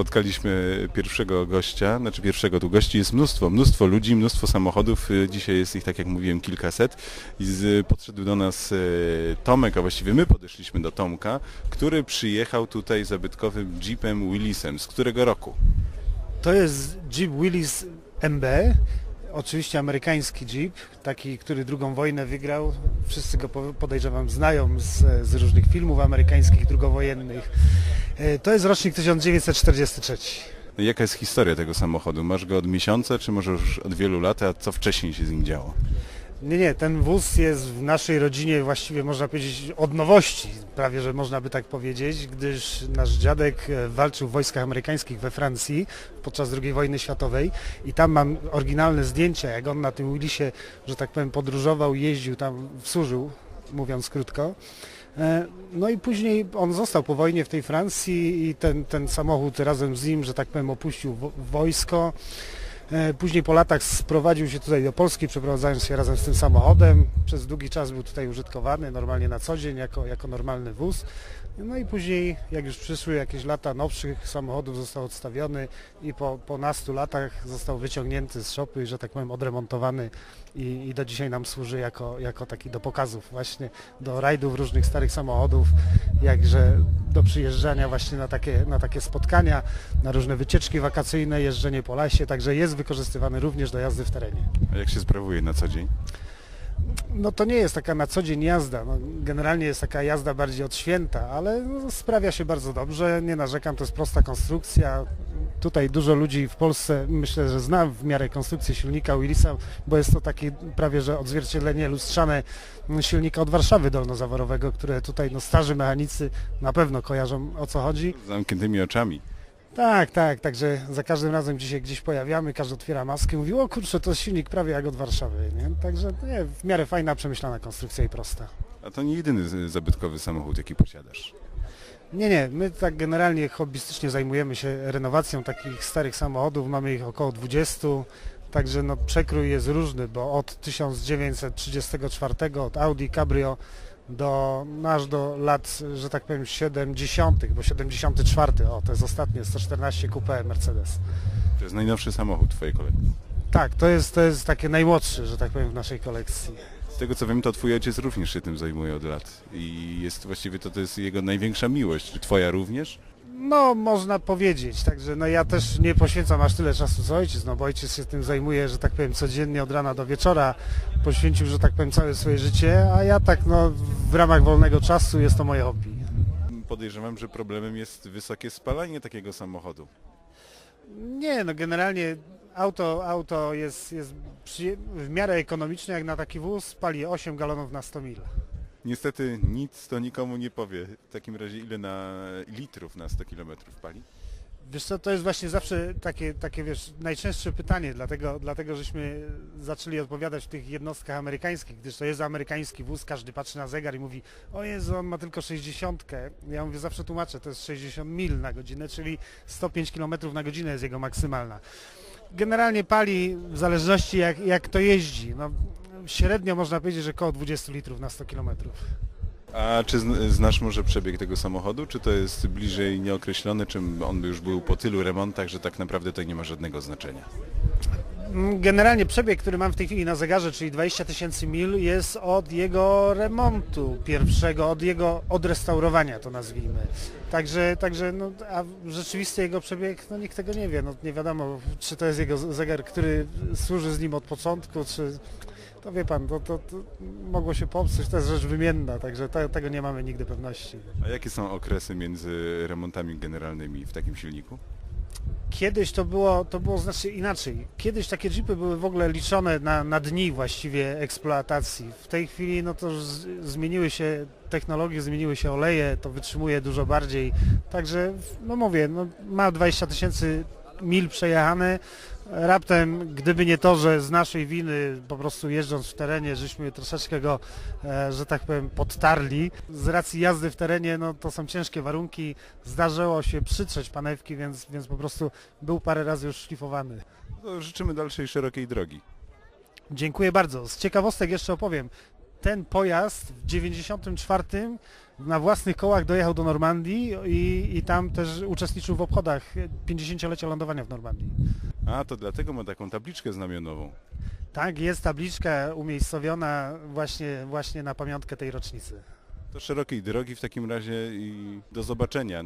spotkaliśmy pierwszego gościa, znaczy pierwszego, tu gości jest mnóstwo, mnóstwo ludzi, mnóstwo samochodów, dzisiaj jest ich, tak jak mówiłem, kilkaset i z, podszedł do nas y, Tomek, a właściwie my podeszliśmy do Tomka, który przyjechał tutaj zabytkowym Jeepem Willisem. Z którego roku? To jest Jeep Willys MB, oczywiście amerykański Jeep, taki, który drugą wojnę wygrał. Wszyscy go po- podejrzewam znają z, z różnych filmów amerykańskich drugowojennych. E, To jest rocznik 1943. No, Jaka jest historia tego samochodu? Masz go od miesiąca, czy może już od wielu lat, a co wcześniej się z nim działo? Nie, nie, ten wóz jest w naszej rodzinie właściwie można powiedzieć od nowości, prawie że można by tak powiedzieć, gdyż nasz dziadek e, walczył w wojskach amerykańskich we Francji podczas II wojny światowej i tam mam oryginalne zdjęcia, jak on na tym Willisie, że tak powiem, podróżował, jeździł tam, służył, mówiąc krótko. E, No i później on został po wojnie w tej Francji i ten, ten samochód razem z nim, że tak powiem, opuścił wo- wojsko. E, Później po latach sprowadził się tutaj do Polski, przeprowadzając się razem z tym samochodem. Przez długi czas był tutaj użytkowany normalnie na co dzień jako, jako normalny wóz. No i później, jak już przyszły jakieś lata nowszych samochodów, został odstawiony i po, po nastu latach został wyciągnięty z szopy, że tak powiem odremontowany i, i do dzisiaj nam służy jako, jako taki do pokazów właśnie, do rajdów różnych starych samochodów, jakże do przyjeżdżania właśnie na takie, na takie spotkania, na różne wycieczki wakacyjne, jeżdżenie po lesie, także jest wykorzystywany również do jazdy w terenie. A jak się sprawuje na co dzień? No to nie jest taka na co dzień jazda, no, generalnie jest taka jazda bardziej od święta, ale no, sprawia się bardzo dobrze, nie narzekam, to jest prosta konstrukcja. Tutaj dużo ludzi w Polsce myślę, że zna w miarę konstrukcję silnika Willisa, bo jest to takie prawie że odzwierciedlenie lustrzane silnika od Warszawy dolnozaworowego, które tutaj no, starzy mechanicy na pewno kojarzą o co chodzi. Z zamkniętymi oczami. Tak, tak, także za każdym razem gdzie się gdzieś pojawiamy, każdy otwiera maskę i mówi, o kurczę, to jest silnik prawie jak od Warszawy, nie? Także nie, w miarę fajna, przemyślana konstrukcja i prosta. A to nie jedyny zabytkowy samochód, jaki posiadasz. Nie, nie, my tak generalnie hobbystycznie zajmujemy się renowacją takich starych samochodów, mamy ich około 20, także no przekrój jest różny, bo od 1934, od Audi Cabrio do, aż do lat, że tak powiem 70., bo 74, o to jest ostatnie, 114 Coupe Mercedes. To jest najnowszy samochód twojej kolekcji. Tak, to jest, to jest takie najmłodsze, że tak powiem, w naszej kolekcji. Z tego co wiem, to twój ojciec również się tym zajmuje od lat. I jest właściwie to, to jest jego największa miłość. Czy twoja również? No, można powiedzieć, także no ja też nie poświęcam aż tyle czasu co ojciec, no bo ojciec się tym zajmuje, że tak powiem, codziennie od rana do wieczora, poświęcił, że tak powiem, całe swoje życie, a ja tak no w ramach wolnego czasu jest to moje hobby. Podejrzewam, że problemem jest wysokie spalanie takiego samochodu. Nie, no generalnie auto, auto jest, jest przy, w miarę ekonomiczne jak na taki wóz, pali 8 galonów na 100 mil. Niestety nic to nikomu nie powie. W takim razie ile na litrów na 100 km pali? Wiesz co, to jest właśnie zawsze takie, takie wiesz, najczęstsze pytanie, dlatego, dlatego żeśmy zaczęli odpowiadać w tych jednostkach amerykańskich, gdyż to jest amerykański wóz, każdy patrzy na zegar i mówi, o Jezu, on ma tylko 60. Ja mówię, zawsze tłumaczę, to jest 60 mil na godzinę, czyli 105 km na godzinę jest jego maksymalna. Generalnie pali w zależności jak, jak to jeździ. No, średnio można powiedzieć, że około 20 litrów na 100 km. A czy zn- znasz może przebieg tego samochodu? Czy to jest bliżej nieokreślone, czym on by już był po tylu remontach, że tak naprawdę to nie ma żadnego znaczenia? Mm, Generalnie przebieg, który mam w tej chwili na zegarze, czyli 20 tysięcy mil, jest od jego remontu pierwszego, od jego odrestaurowania to nazwijmy. Także, także no, a rzeczywisty jego przebieg, no nikt tego nie wie. No, nie wiadomo, czy to jest jego zegar, który służy z nim od początku, czy... To wie pan, to, to, to mogło się popsuć, to jest rzecz wymienna, także te, tego nie mamy nigdy pewności. A jakie są okresy między remontami generalnymi w takim silniku? Kiedyś to było, to było znacznie inaczej. Kiedyś takie jeepy były w ogóle liczone na, na dni właściwie eksploatacji. W tej chwili no to już z, zmieniły się technologie, zmieniły się oleje, to wytrzymuje dużo bardziej. Także no mówię, no, ma 20 tysięcy mil przejechane. Raptem, gdyby nie to, że z naszej winy po prostu jeżdżąc w terenie, żeśmy troszeczkę go, e, że tak powiem, podtarli. Z racji jazdy w terenie, no to są ciężkie warunki. Zdarzyło się przytrzeć panewki, więc, więc po prostu był parę razy już szlifowany. To życzymy dalszej szerokiej drogi. Dziękuję bardzo. Z ciekawostek jeszcze opowiem. ten pojazd w 94 na własnych kołach dojechał do Normandii i, i tam też uczestniczył w obchodach 50-lecia lądowania w Normandii. A, to dlatego ma taką tabliczkę znamionową. Tak, jest tabliczka umiejscowiona właśnie, właśnie na pamiątkę tej rocznicy. To szerokiej drogi w takim razie i do zobaczenia.